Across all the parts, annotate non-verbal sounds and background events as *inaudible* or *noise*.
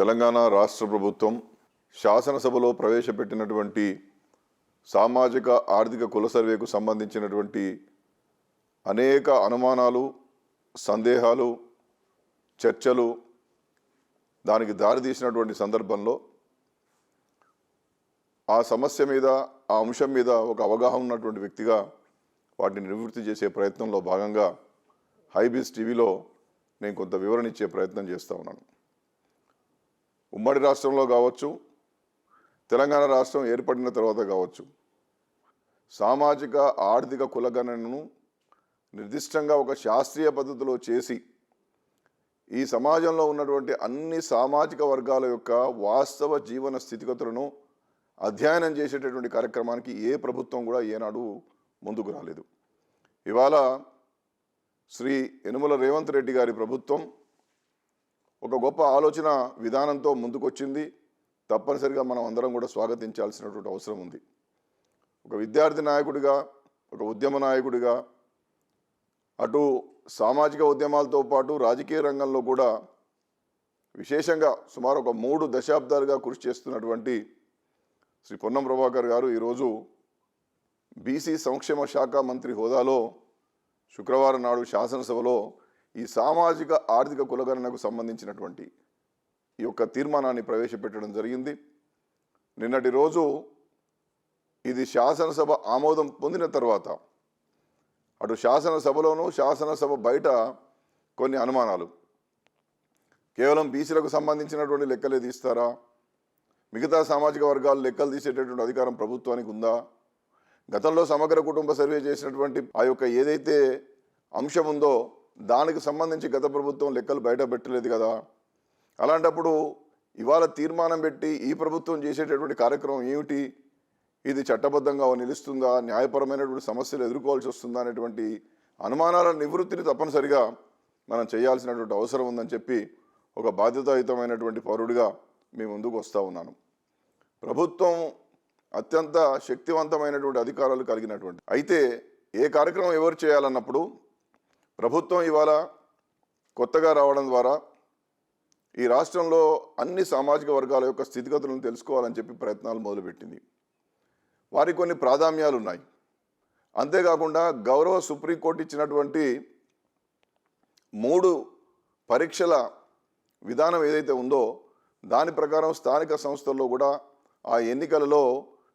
తెలంగాణ రాష్ట్ర ప్రభుత్వం శాసనసభలో ప్రవేశపెట్టినటువంటి సామాజిక ఆర్థిక కుల సర్వేకు సంబంధించినటువంటి అనేక అనుమానాలు సందేహాలు చర్చలు దానికి దారితీసినటువంటి సందర్భంలో ఆ సమస్య మీద ఆ అంశం మీద ఒక అవగాహన ఉన్నటువంటి వ్యక్తిగా వాటిని నివృత్తి చేసే ప్రయత్నంలో భాగంగా హైబీస్ టీవీలో నేను కొంత వివరణ ఇచ్చే ప్రయత్నం చేస్తూ ఉన్నాను. ఉమ్మడి రాష్ట్రంలో కావచ్చు తెలంగాణ రాష్ట్రం ఏర్పడిన తర్వాత కావచ్చు సామాజిక ఆర్థిక కులగణనను నిర్దిష్టంగా ఒక శాస్త్రీయ పద్ధతిలో చేసి ఈ సమాజంలో ఉన్నటువంటి అన్ని సామాజిక వర్గాల యొక్క వాస్తవ జీవన స్థితిగతులను అధ్యయనం చేసేటటువంటి కార్యక్రమానికి ఏ ప్రభుత్వం కూడా ఏనాడు ముందుకు రాలేదు. ఇవాళ శ్రీ యనుమల రేవంత్ రెడ్డి గారి ప్రభుత్వం ఒక గొప్ప ఆలోచన విధానంతో ముందుకొచ్చింది. తప్పనిసరిగా మనం అందరం కూడా స్వాగతించాల్సినటువంటి అవసరం ఉంది. ఒక విద్యార్థి నాయకుడిగా ఒక ఉద్యమ నాయకుడిగా అటు సామాజిక ఉద్యమాలతో పాటు రాజకీయ రంగంలో కూడా విశేషంగా సుమారు ఒక మూడు దశాబ్దాలుగా కృషి చేస్తున్నటువంటి శ్రీ పొన్నం ప్రభాకర్ గారు ఈరోజు బీసీ సంక్షేమ శాఖ మంత్రి హోదాలో శుక్రవారం నాడు శాసనసభలో ఈ సామాజిక ఆర్థిక కులగణనకు సంబంధించినటువంటి ఈ యొక్క తీర్మానాన్ని ప్రవేశపెట్టడం జరిగింది. నిన్నటి రోజు ఇది శాసనసభ ఆమోదం పొందిన తర్వాత అటు శాసనసభలోనూ శాసనసభ బయట కొన్ని అనుమానాలు. కేవలం బీసీలకు సంబంధించినటువంటి లెక్కలే తీస్తారా? మిగతా సామాజిక వర్గాలు లెక్కలు తీసేటటువంటి అధికారం ప్రభుత్వానికి ఉందా? గతంలో సమగ్ర కుటుంబ సర్వే చేసినటువంటి ఆ యొక్క ఏదైతే అంశం ఉందో దానికి సంబంధించి గత ప్రభుత్వం లెక్కలు బయట పెట్టలేదు కదా. అలాంటప్పుడు ఇవాళ తీర్మానం పెట్టి ఈ ప్రభుత్వం చేసేటటువంటి కార్యక్రమం ఏమిటి? ఇది చట్టబద్ధంగా నిలుస్తుందా? న్యాయపరమైనటువంటి సమస్యలు ఎదుర్కోవాల్సి వస్తుందా అనేటువంటి అనుమానాల నివృత్తిని తప్పనిసరిగా మనం చేయాల్సినటువంటి అవసరం ఉందని చెప్పి ఒక బాధ్యతాయుతమైనటువంటి పౌరుడిగా మీ ముందుకు వస్తూ ఉన్నాను. ప్రభుత్వం అత్యంత శక్తివంతమైనటువంటి అధికారాలు కలిగినటువంటి. అయితే ఏ కార్యక్రమం ఎవరు చేయాలన్నప్పుడు ప్రభుత్వం ఇవాళ కొత్తగా రావడం ద్వారా ఈ రాష్ట్రంలో అన్ని సామాజిక వర్గాల యొక్క స్థితిగతులను తెలుసుకోవాలని చెప్పి ప్రయత్నాలు మొదలుపెట్టింది. వారికి కొన్ని ప్రాధాన్యాలు ఉన్నాయి. అంతేకాకుండా గౌరవ సుప్రీంకోర్టు ఇచ్చినటువంటి మూడు పరీక్షల విధానం ఏదైతే ఉందో దాని ప్రకారం స్థానిక సంస్థల్లో కూడా ఆ ఎన్నికలలో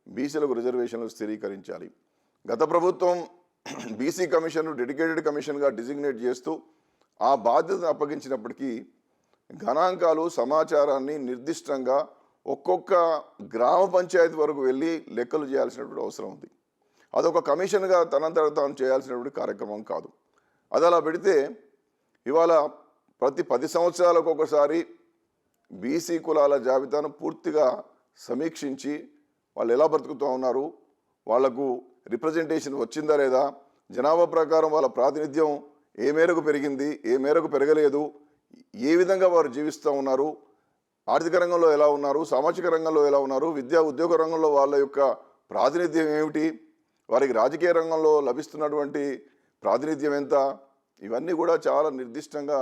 బీసీలకు రిజర్వేషన్లు స్థిరీకరించాలి. గత ప్రభుత్వం *clears throat* బీసీ కమిషన్ డెడికేటెడ్ కమిషన్గా డిజిగ్నేట్ చేస్తూ ఆ బాధ్యతను అప్పగించినప్పటికీ గణాంకాలు సమాచారాన్ని నిర్దిష్టంగా ఒక్కొక్క గ్రామ పంచాయతీ వరకు వెళ్ళి లెక్కలు చేయాల్సినటువంటి అవసరం ఉంది. అదొక కమిషన్గా తనంతట తాను చేయాల్సినటువంటి కార్యక్రమం కాదు. అది అలా పెడితే ఇవాళ ప్రతి పది సంవత్సరాలకు ఒకసారి బీసీ కులాల జాబితాను పూర్తిగా సమీక్షించి వాళ్ళు ఎలా బ్రతుకుతూ ఉన్నారు వాళ్ళకు రిప్రజెంటేషన్ వచ్చిందా లేదా? జనాభా ప్రకారం వాళ్ళ ప్రాతినిధ్యం ఏ మేరకు పెరిగింది ఏ మేరకు పెరగలేదు ఏ విధంగా వారు జీవిస్తూ ఉన్నారు ఆర్థిక రంగంలో ఎలా ఉన్నారు సామాజిక రంగంలో ఎలా ఉన్నారు విద్యా ఉద్యోగ రంగంలో వాళ్ళ యొక్క ప్రాతినిధ్యం ఏమిటి వారికి రాజకీయ రంగంలో లభిస్తున్నటువంటి ప్రాతినిధ్యం ఎంత ఇవన్నీ కూడా చాలా నిర్దిష్టంగా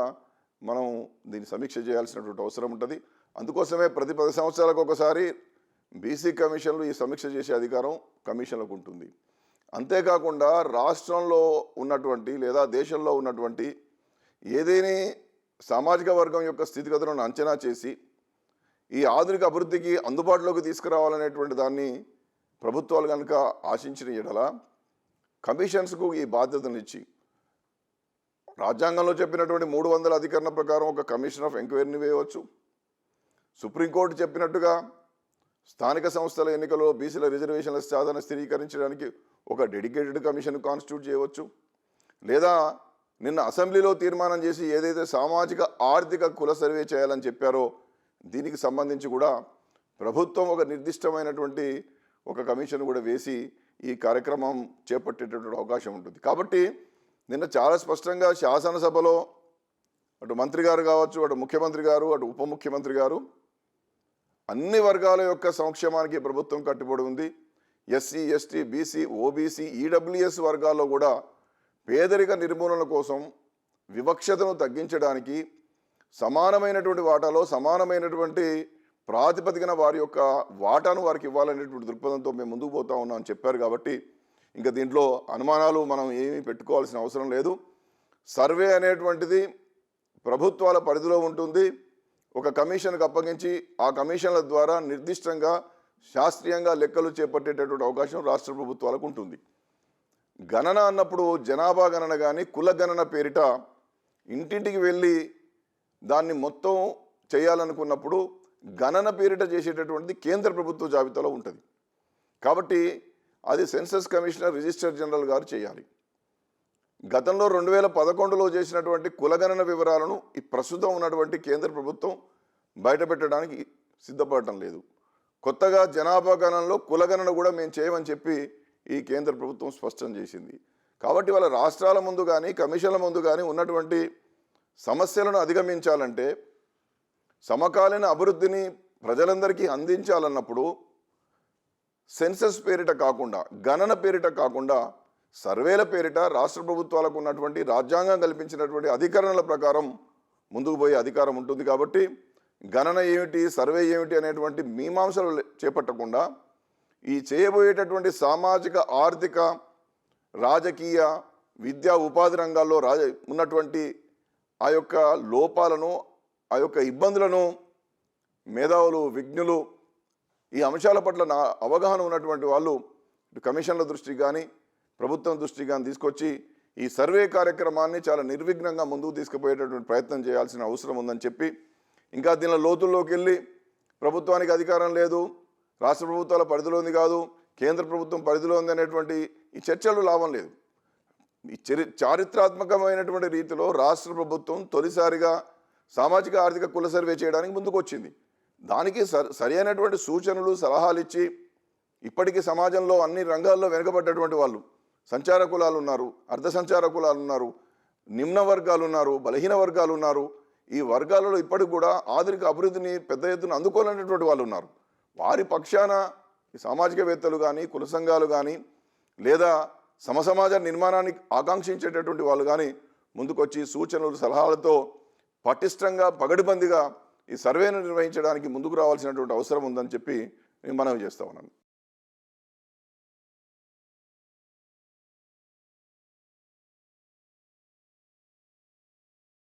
మనం దీన్ని సమీక్ష చేయాల్సినటువంటి అవసరం ఉంటుంది. అందుకోసమే ప్రతి పది సంవత్సరాలకు ఒకసారి బీసీ కమిషన్లు ఈ సమీక్ష చేసే అధికారం కమిషన్లకు ఉంటుంది. అంతేకాకుండా రాష్ట్రంలో ఉన్నటువంటి లేదా దేశంలో ఉన్నటువంటి ఏదేని సామాజిక వర్గం యొక్క స్థితిగతులను అంచనా చేసి ఈ ఆధునిక అభివృద్ధికి అందుబాటులోకి తీసుకురావాలనేటువంటి దాన్ని ప్రభుత్వాలు కనుక ఆశించిన ఎడల కమిషన్స్కు ఈ బాధ్యతనిచ్చి రాజ్యాంగంలో చెప్పినటువంటి మూడు వందల అధికరణ ప్రకారం ఒక కమిషన్ ఆఫ్ ఎంక్వైరీని వేయవచ్చు. సుప్రీంకోర్టు చెప్పినట్టుగా స్థానిక సంస్థల ఎన్నికల్లో బీసీల రిజర్వేషన్ల సాధన స్థిరీకరించడానికి ఒక డెడికేటెడ్ కమిషన్ కాన్స్టిట్యూట్ చేయవచ్చు. లేదా నిన్న అసెంబ్లీలో తీర్మానం చేసి ఏదైతే సామాజిక ఆర్థిక కుల సర్వే చేయాలని చెప్పారో దీనికి సంబంధించి కూడా ప్రభుత్వం ఒక నిర్దిష్టమైనటువంటి ఒక కమిషన్ కూడా వేసి ఈ కార్యక్రమం చేపట్టేటటువంటి అవకాశం ఉంటుంది. కాబట్టి నిన్న చాలా స్పష్టంగా శాసనసభలో అటు మంత్రి గారు కావచ్చు అటు ముఖ్యమంత్రి గారు అటు ఉప ముఖ్యమంత్రి గారు అన్ని వర్గాల యొక్క సంక్షేమానికి ప్రభుత్వం కట్టుబడి ఉంది. SC ST BC OBC EWS వర్గాల్లో కూడా పేదరిక నిర్మూలన కోసం వివక్షతను తగ్గించడానికి సమానమైనటువంటి వాటాలో సమానమైనటువంటి ప్రాతిపదికన వారి యొక్క వాటాను వారికి ఇవ్వాలనేటువంటి దృక్పథంతో మేము ముందుకు పోతా ఉన్నాం అని చెప్పారు కాబట్టి ఇంకా దీంట్లో అనుమానాలు మనం ఏమీ పెట్టుకోవాల్సిన అవసరం లేదు. సర్వే అనేటువంటిది ప్రభుత్వాల పరిధిలో ఉంటుంది. ఒక కమిషన్కి అప్పగించి ఆ కమిషన్ల ద్వారా నిర్దిష్టంగా శాస్త్రీయంగా లెక్కలు చేపట్టేటటువంటి అవకాశం రాష్ట్ర ప్రభుత్వాలకు ఉంటుంది. గణన అన్నప్పుడు జనాభా గణన కానీ కుల గణన పేరిట ఇంటింటికి వెళ్ళి దాన్ని మొత్తం చేయాలనుకున్నప్పుడు గణన పేరిట చేసేటటువంటిది కేంద్ర ప్రభుత్వ జాబితాలో ఉంటుంది. కాబట్టి అది సెన్సస్ కమిషనర్ రిజిస్టర్ జనరల్ గారు చేయాలి. గతంలో రెండు వేల పదకొండులో చేసినటువంటి కులగణన వివరాలను ఈ ప్రస్తుతం ఉన్నటువంటి కేంద్ర ప్రభుత్వం బయటపెట్టడానికి సిద్ధపడటం లేదు. కొత్తగా జనాభా గణనలో కులగణన కూడా మేము చేయమని చెప్పి ఈ కేంద్ర ప్రభుత్వం స్పష్టం చేసింది. కాబట్టి వాళ్ళ రాష్ట్రాల ముందు కానీ కమిషన్ల ముందు కానీ ఉన్నటువంటి సమస్యలను అధిగమించాలంటే సమకాలీన అభివృద్ధిని ప్రజలందరికీ అందించాలన్నప్పుడు సెన్సస్ పేరిట కాకుండా గణన పేరిట కాకుండా సర్వేల పేరిట రాష్ట్ర ప్రభుత్వాలకు ఉన్నటువంటి రాజ్యాంగం కల్పించినటువంటి అధికరణల ప్రకారం ముందుకు పోయే అధికారం ఉంటుంది కాబట్టి గణన ఏమిటి సర్వే ఏమిటి అనేటువంటి మీమాంసలు చేపట్టకుండా ఈ చేయబోయేటటువంటి సామాజిక ఆర్థిక రాజకీయ విద్యా ఉపాధి రంగాల్లో రాజ ఉన్నటువంటి ఆ యొక్క లోపాలను ఆ యొక్క ఇబ్బందులను మేధావులు విజ్ఞులు ఈ అంశాల పట్ల నా అవగాహన ఉన్నటువంటి వాళ్ళు కమిషన్ల దృష్టికి కానీ ప్రభుత్వం దృష్టికి కానీ తీసుకొచ్చి ఈ సర్వే కార్యక్రమాన్ని చాలా నిర్విఘ్నంగా ముందుకు తీసుకుపోయేటటువంటి ప్రయత్నం చేయాల్సిన అవసరం ఉందని చెప్పి ఇంకా దీనిలో లోతుల్లోకి వెళ్ళి ప్రభుత్వానికి అధికారం లేదు రాష్ట్ర ప్రభుత్వాల పరిధిలో ఉంది కాదు కేంద్ర ప్రభుత్వం పరిధిలో ఉంది అనేటువంటి ఈ చర్చలు లాభం లేదు. ఈ చరి చారిత్రాత్మకమైనటువంటి రీతిలో రాష్ట్ర ప్రభుత్వం తొలిసారిగా సామాజిక ఆర్థిక కుల సర్వే చేయడానికి ముందుకు వచ్చింది. దానికి సరైనటువంటి సరి అయినటువంటి సూచనలు సలహాలు ఇచ్చి ఇప్పటికీ సమాజంలో అన్ని రంగాల్లో వెనుకబడ్డటువంటి వాళ్ళు సంచార కులాలు ఉన్నారు అర్ధ సంచార కులాలు ఉన్నారు నిమ్న వర్గాలు ఉన్నారు బలహీన వర్గాలు ఉన్నారు ఈ వర్గాలలో ఇప్పటికి కూడా ఆధునిక అభివృద్ధిని పెద్ద ఎత్తున అందుకోలేనటువంటి వాళ్ళు ఉన్నారు వారి పక్షాన సామాజికవేత్తలు కానీ కుల సంఘాలు కానీ లేదా సమసమాజ నిర్మాణానికి ఆకాంక్షించేటటువంటి వాళ్ళు కానీ ముందుకొచ్చి సూచనలు సలహాలతో పటిష్టంగా పగడిబందిగా ఈ సర్వేను నిర్వహించడానికి ముందుకు రావాల్సినటువంటి అవసరం ఉందని చెప్పి నేను మనవి చేస్తా ఉన్నాను.